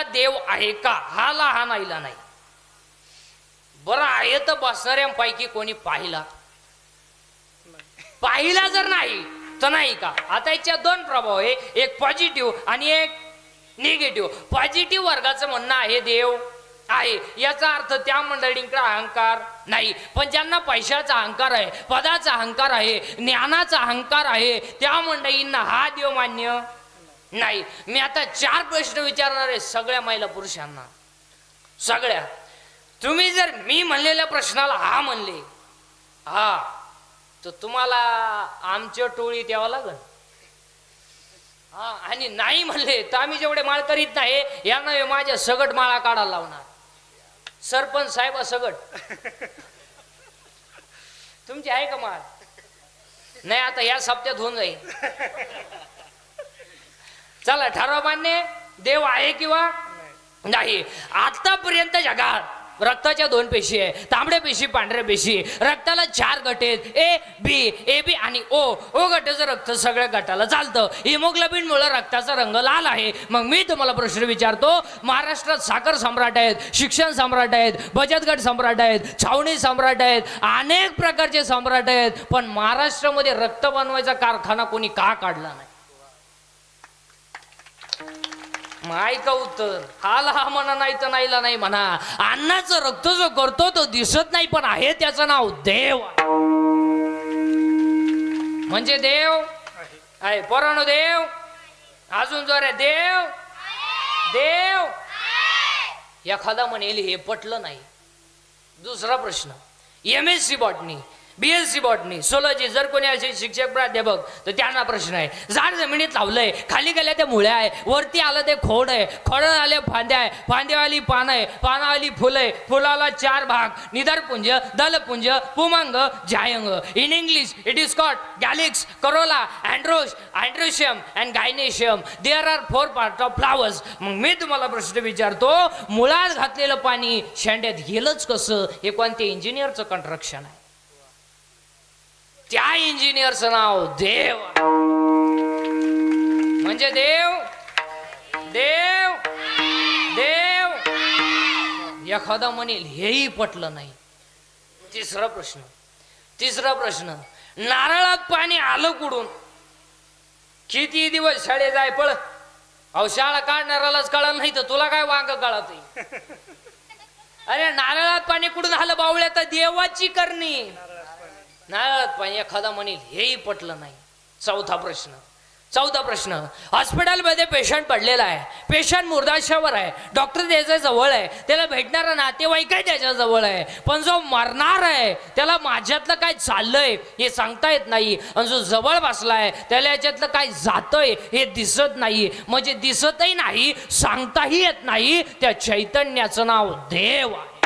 जगात देव आहे का? हा लहान आईला नाही. बरं आहे तर बसणाऱ्यांपैकी कोणी पाहिला? पाहिला जर नाही तर नाही का? आता याच्या दोन प्रभाव आहे. एक पॉझिटिव्ह आणि एक निगेटिव्ह पॉझिटिव्ह वर्गाचं म्हणणं आहे देव आहे. याचा अर्थ त्या मंडळींकडे अहंकार नाही. पण ज्यांना पैशाचा अहंकार आहे पदाचा अहंकार आहे ज्ञानाचा अहंकार आहे त्या मंडळींना हा देव मान्य नाही मी आता चार प्रश्न विचारणार आहे सगळ्या महिला पुरुषांना. सगळ्या. तुम्ही जर मी म्हणलेल्या प्रश्नाला हा म्हणले हा तर तुम्हाला आमच्या टोळी द्यावं लागल. हा आणि नाही म्हणले तर आम्ही जेवढे माळ करीत नाही यांना हे माझ्या सगट माळा काढायला लावणार. सरपंच साहेब सगट. तुमची आहे का माळ? नाही आता या सप्त्यात होऊन जाईल. चला ठराव मान्य. देव आहे किंवा नाही. आतापर्यंत जगात रक्ताच्या दोन पेशी आहे. तांबड्या पेशी पांढऱ्या पेशी. रक्ताला चार गट आहेत. ए बी ए बी आणि ओ ओ गटाचं रक्त सगळ्या गटाला चालतं. हिमोग्लोबिनमुळं रक्ताचा रंग लाल आहे. मग मी तुम्हाला प्रश्न विचारतो महाराष्ट्रात साखर सम्राट आहेत शिक्षण सम्राट आहेत बचत गट सम्राट आहेत छावणी सम्राट आहेत अनेक प्रकारचे सम्राट आहेत. पण महाराष्ट्रामध्ये रक्त बनवायचा कारखाना कोणी का काढला नाही? माय उत्तर. हाला हा म्हणा नाही तर नाहीला नाही म्हणा. अन्नाचं रक्त जो करतो तो दिसत नाही पण आहे त्याचं नाव देव म्हणजे देव? आहे. पोरानो देव? अजून जोर आहे. देव? देव? एखादा म्हणेल हे पटलं नाही. दुसरा प्रश्न. M S C botany B S C botany zoology जर कोणी असे शिक्षक प्राध्यापक तर त्यांना प्रश्न आहे. झाड जमिनीत लावलंय खाली गेल्या त्या मुळ्या आहे वरती आलं ते खोड आहे खोड आले फांद्या आहे फांद्यावाली पानं आहे पानावाली फुलं आहे फुलाला चार भाग निदरपुंज दलपुंज पुमंग जायंग. In English it is called calyx corolla अँड्रोश androecium and gynoecium there are four part of flowers मग मी तुम्हाला प्रश्न विचारतो मुळात घातलेलं पाणी शेंड्यात गेलंच कसं? हे कोणत्या इंजिनियरचं कन्स्ट्रक्शन आहे? त्या इंजिनियरचं नाव देव. म्हणजे देव देव देव. एखादा म्हणेल हेही पटलं नाही. तिसरा प्रश्न तिसरा प्रश्न नारळात पाणी आलं कुडून किती दिवस शाळे जाय पळ. अहो शाळा काढणारालाच कळलं नाही तर तुला काय वांग कळत अरे नारळात पाणी कुठून आलं बावळ्या? तर देवाची करणी. नाही पण एखादा म्हणेल हेही पटलं नाही. चौथा प्रश्न. चौथा प्रश्न. हॉस्पिटलमध्ये पेशंट पडलेला आहे. पेशंट मुर्दाशावर आहे. डॉक्टर त्याच्याजवळ आहे. त्याला भेटणारा नातेवाईक आहे त्याच्याजवळ आहे. पण जो मरणार आहे त्याला माझ्यातलं काय चाललंय हे सांगता येत नाही. आणि जो जवळ बसला आहे त्याला याच्यातलं काय जातंय हे दिसत नाही. म्हणजे दिसतही नाही सांगताही येत नाही. त्या चैतन्याचं नाव देव आहे.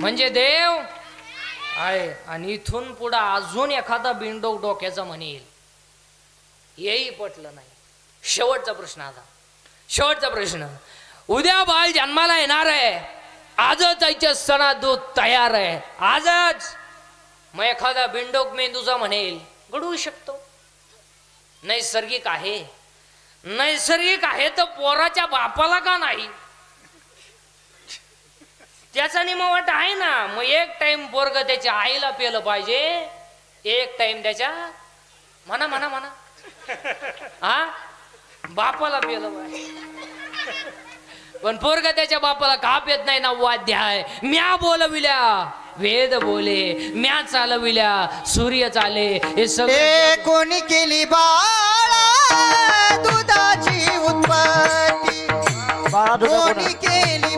म्हणजे देव आहे. आणि इथून पुढं अजून एखादा बिंडोक डोक्याचा म्हणेल हेही पटलं नाही. शेवटचा प्रश्न आता. शेवटचा प्रश्न. उद्या बाळ जन्माला येणार आहे. आजच याच्या सणा दूध तयार आहे. आजच. मग एखादा बिंडोक मेंदूचा म्हणेल घडवू शकतो. नैसर्गिक आहे. नैसर्गिक आहे तर पोराच्या बापाला का नाही? त्याचा निमवट आहे ना मग एक टाइम पोरग त्याच्या आईला पेलं पाहिजे एक टाइम त्याच्या म्हणा म्हणा म्हणा हा? बापाला पेलं पाहिजे. पण पोरग त्याच्या बापाला का पेत नाही ना वाद्य आहे म्या बोलविल्या वेद बोले म्या चालविल्या सूर्य चाले हे सगळे कोणी केली बाळा? दुधाची उत्पत्ती. कोणी? केली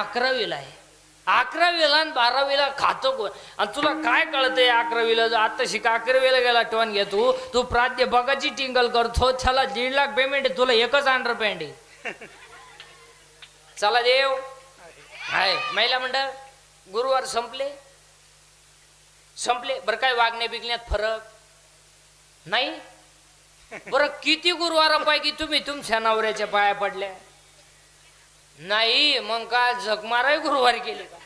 अकरावीला आहे. अकरावीला आणि बारावीला खातो कोण? आणि तुला काय कळतंय अकरावीला? जर आता शिका अकरावीला गेला टोन घे तू. तू प्राध्यापकाची टिंगल करतो त्याला दीड लाख पेमेंट आहे. तुला एकच अंडर पॅन्ट आहे. चला देव. हाय महिला मंडळ गुरुवार संपले. संपले. बरं काय वागण्या बिगण्यात फरक? नाही? बरं किती गुरुवारापैकी तुम्ही तुमच्या नवऱ्याच्या पाया पडल्या? नाही मग का झकमाराय गुरुवार केले का?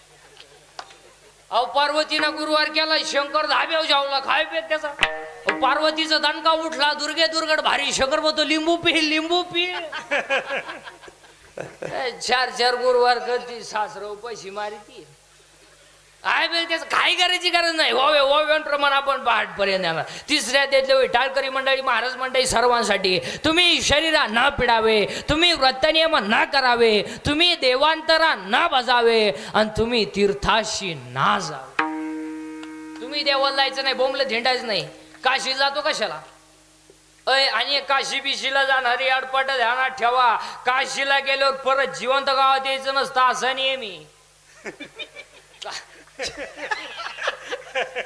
अहो पार्वतीनं गुरुवार केला शंकर धाब्याव जावला खाय पेत त्याचा? पार्वतीचा दणका उठला दुर्गे दुर्गड भारी शंकर बोलतो लिंबू पी लिंबू पी. चार चार गुरुवार करती सासर पैशी मारिती. काय बेल त्याचं काय करायची गरज नाही. हो, हो, हो, वावे वाव्यांप्रमाणे आपण पहाटपर्यंत येणार तिसऱ्या त्यातले टाळकरी मंडळी महाराज मंडळी सर्वांसाठी तुम्ही शरीरा न पिडावे तुम्ही व्रतनियम न करावे तुम्ही देवांतरा न बजावे आणि तुम्ही तीर्थाशी ना जावे. तुम्ही देवाला जायचं नाही बोंबलं झेंडायचं नाही. काशी जातो कशाला? अय आणि काशी बिशीला जाणारी अडपट ध्यानात ठेवा. काशीला गेल्यावर परत जिवंत गावात यायचं नसतं असं नेहमी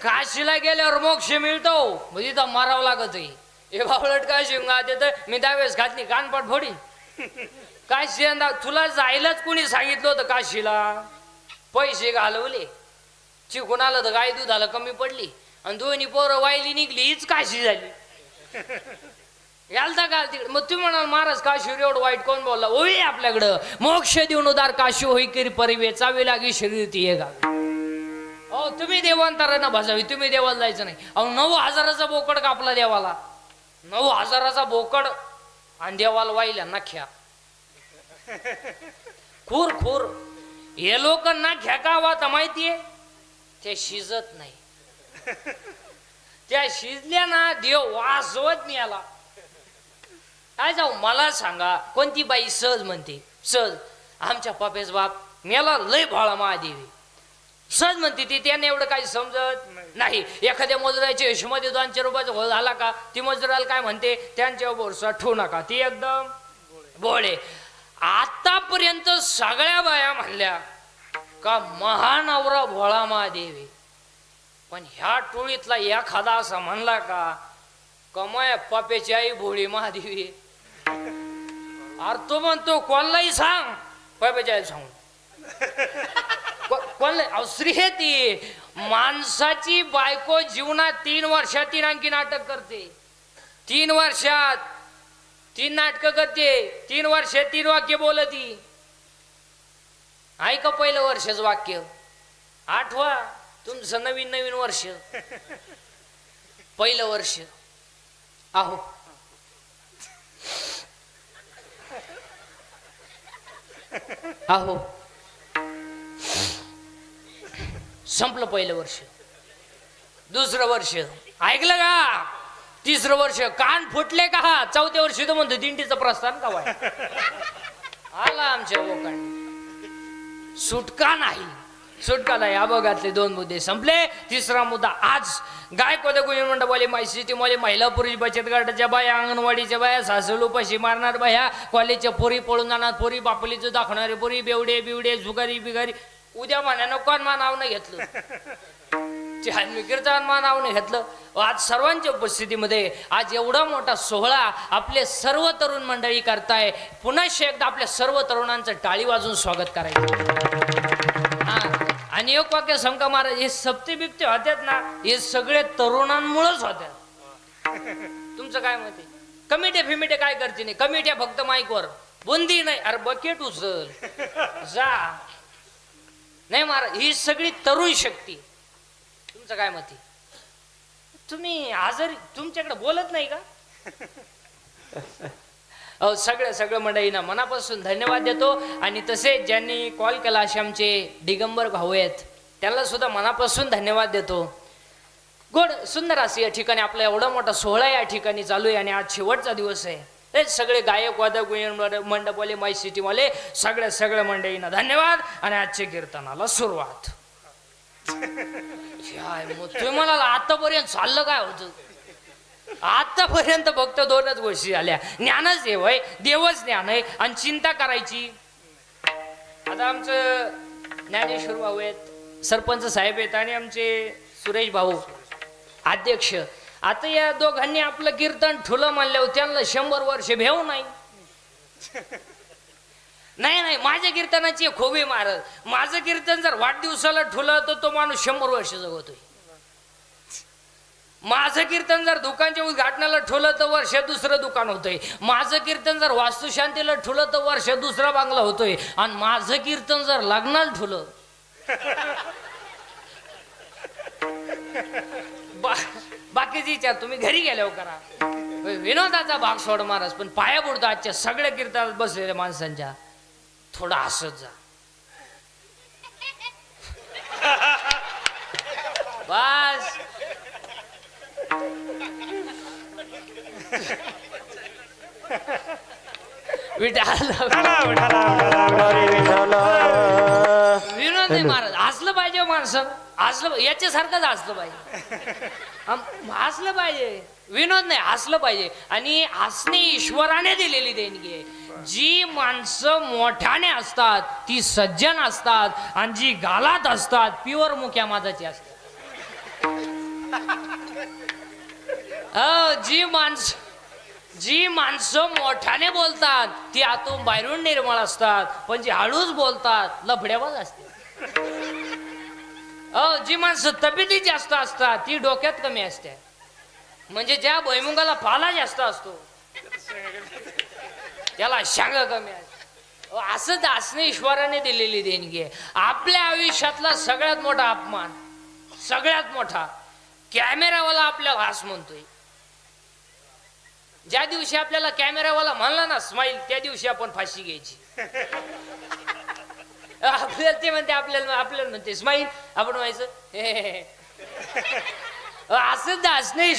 काशीला गेल्यावर मोक्ष मिळतो. म्हणजे तर मारावं लागत आहे हे बावळट काशी शिंगा देत मी त्यावेळेस घातली कानपाट फोडी. काशी यंदा तुला जायलाच कोणी सांगितलं होतं काशीला? पैसे घालवले. चिकून आलं तर गाय दुधाला कमी पडली. आणि दोन्ही पोरं वायली निघली हीच काशी झाली. यालता का तिकडे. मग तुम्ही म्हणाल महाराज काशीवर एवढं वाईट कोण बोलला? होई आपल्याकडं. मोक्ष देऊन उदार काशी होई किरी परिवे. चावी लागी शरीर ती ये हो अहो तुम्ही देवांतरांना भाजावी तुम्ही देवाला जायचं नाही. अहो नऊ हजाराचा बोकड कापला देवाला. नऊ हजाराचा बोकड आणि देवाला वाहिल्या नख्या खूर खूर. हे लोक नाख्या का वाता माहितीये? ते शिजत नाही. त्या शिजल्या ना देव वाजवत नाही आला काय जाऊ मला सांगा कोणती बाई सहज म्हणते सहज आमच्या पपेच बाप मेला लय भाळा महादेवी. सहज म्हणते ती त्यांना एवढं काही समजत नाही. एखाद्या मजुराच्या यशोमध्ये दोनशे रुपयाचा झाला का ती मजुराला काय म्हणते त्यांच्या बोरसा ठेवू नका. ती एकदम बोळे आतापर्यंत सगळ्या बाया म्हणल्या का महानवरा भोळा महादेवी. पण ह्या टोळीतला एखादा असा म्हणला का कमय पापेची आई भोळी महादेवी. अरे तो म्हणतो कोणलाही सांग पापेची आई सांगू कोण अहो, हे ती माणसाची बायको जीवनात तीन वर्षात तीन आणखी नाटक करते. तीन वर्षात तीन नाटकं करते. तीन वर्षात तीन वाक्य बोलती. ऐका पहिलं वर्षच वाक्य. आठवा तुमचं नवीन नवीन वर्ष. पहिलं वर्ष. आहो. आहो. संपलं पहिलं वर्ष. दुसरं वर्ष. ऐकलं का? तिसरं वर्ष. कान फुटले का? हा चौथ्या वर्षी तो म्हणतो दिंडीचं प्रस्थान का वाय आला आमच्या लोकांनी. सुटका नाही. सुटका नाही. अभोगातले दोन मुद्दे संपले. तिसरा मुद्दा आज गायकवाद गुण मंडपाली माहिती मला महिला पुरुष बचत गटाच्या बाया अंगणवाडीच्या बाया सासू पशी मारणार बाया कॉलेजच्या पोरी पळून जाणार पोरी बापलीचं दाखवणारे पोरी बेवडे बिवडे झुगारी बिगारी उद्या म्हणानं कोण मा घेतलं? मी मानावनं मा घेतलं. आज सर्वांच्या उपस्थितीमध्ये आज एवढा मोठा सोहळा आपले सर्व तरुण मंडळी करताय. पुन्हा एकदा आपल्या सर्व तरुणांचं टाळी वाजून स्वागत करायचं. हा. आणि एक वाक्य समका महाराज हे सप्ते बिप्ते होत्यात ना हे सगळे तरुणांमुळेच होत्यात. तुमचं काय मत आहे? कमिट्या फिमिट्या काय करते नाही? कमिट्या फक्त माईकवर. बुंदी नाही. अरे बकेट उचल. जा. नाही महाराज ही सगळी तरुण शक्ती. तुमचं काय मत तुम्ही आजारी तुमच्याकडे बोलत नाही का? अहो सगळं सगळं मंडळींना मनापासून धन्यवाद देतो. आणि तसेच ज्यांनी कॉल केला असे आमचे दिगंबर भाऊ आहेत त्यांना सुद्धा मनापासून धन्यवाद देतो. गोड सुंदर असे या ठिकाणी आपला एवढा मोठा सोहळा या ठिकाणी चालू आहे आणि आज शेवटचा दिवस आहे. ते सगळे गायक वादक मंडपवाले माय सिटीवाले सगळ्या सगळ्या मंडळींना धन्यवाद आणि आजच्या कीर्तनाला सुरुवात. तुम्ही आतापर्यंत चाललं काय होतं? आतापर्यंत फक्त दोनच गोष्टी झाल्या. ज्ञानच देव आहे देवच ज्ञान आहे आणि चिंता करायची. आता आमचं ज्ञानेश्वर भाऊ आहेत सरपंच साहेब आहेत आणि आमचे सुरेश भाऊ अध्यक्ष. आता या दोघांनी आपलं कीर्तन ठुलं मानल्यावर त्यांना शंभर वर्ष भेव नाही. नाही नाही माझ्या कीर्तनाची खोबी मारत माझं कीर्तन जर वाढदिवसाला ठुलं तर तो माणूस शंभर वर्ष जगवतोय माझं कीर्तन जर दुकानच्या उद्घाटनाला ठुलं तर वर्ष दुसरं दुकान होतंय. माझं कीर्तन जर वास्तुशांतीला ठुलं तर वर्ष दुसरा बांगला होतोय. आणि माझं कीर्तन जर लग्नाला ठुलं विचार तुम्ही घरी गेल्यावर करा. विनोदाचा भाग सोड महाराज पण पाया बुडतो आजच्या सगळ्या कीर्तनात बसलेल्या माणसांच्या. थोडं हसत जा. बस. विनोद महाराज हसलं पाहिजे हो माणसं. हसलं याच्यासारखंच हसलं पाहिजे. हसलं पाहिजे. विनोद नाही हसलं पाहिजे. आणि हसणे ईश्वराने दिलेली देणगी आहे. जी माणसं मोठ्याने असतात ती सज्जन असतात आणि जी गालात असतात प्युअर मुक्या माताची असतात. हो, जी माणसं जी माणसं मोठ्याने बोलतात ती आतून बाहेरून निर्मळ असतात पण जी हळूच बोलतात लफड्यावर असते अ जी माणसं तब्येती जास्त असतात ती डोक्यात कमी असते. म्हणजे ज्या भैमुगाला पाला जास्त असतो त्याला शांग कमी असते. अहो, असंच ईश्वराने दिलेली देणगी आहे. आपल्या आयुष्यातला सगळ्यात मोठा अपमान सगळ्यात मोठा कॅमेरावाला आपल्याला हास म्हणतोय. ज्या दिवशी आपल्याला कॅमेरावाला म्हणला ना स्माईल त्या दिवशी आपण फाशी घ्यायची. आपल्याला ते म्हणते आपल्याला आपल्याला म्हणते स्माईल आपण व्हायचं हे, असं हे.